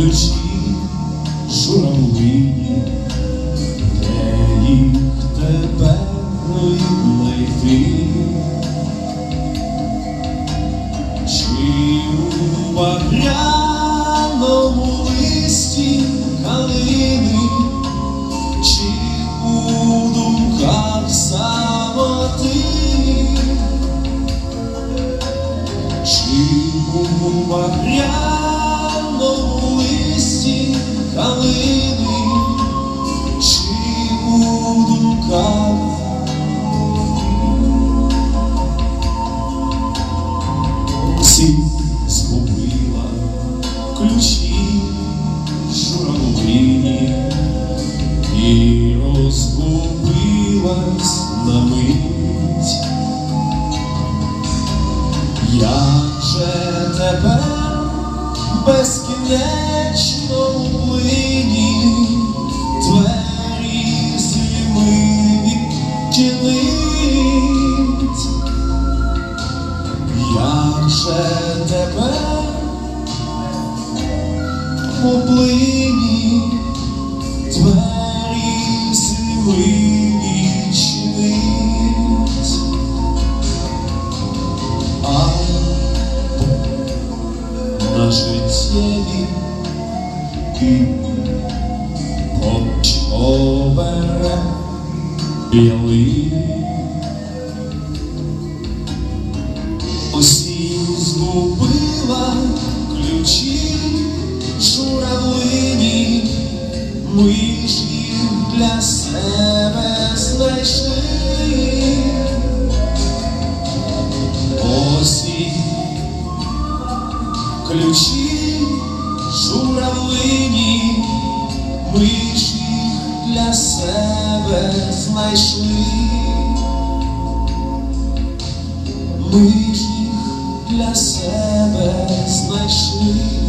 людські журавлі, де їх тепер знайти? чи у багря? Си згубила ключі журавлині і розгубилась на мить. Як же тепер безкінечно у плині двері зими відчинить? Же тепер у плині двері? А на життєві і поч обере білий. Ми для себе знайшли. Осінь, ключі журавлині, ми для себе знайшли. Ми для себе знайшли.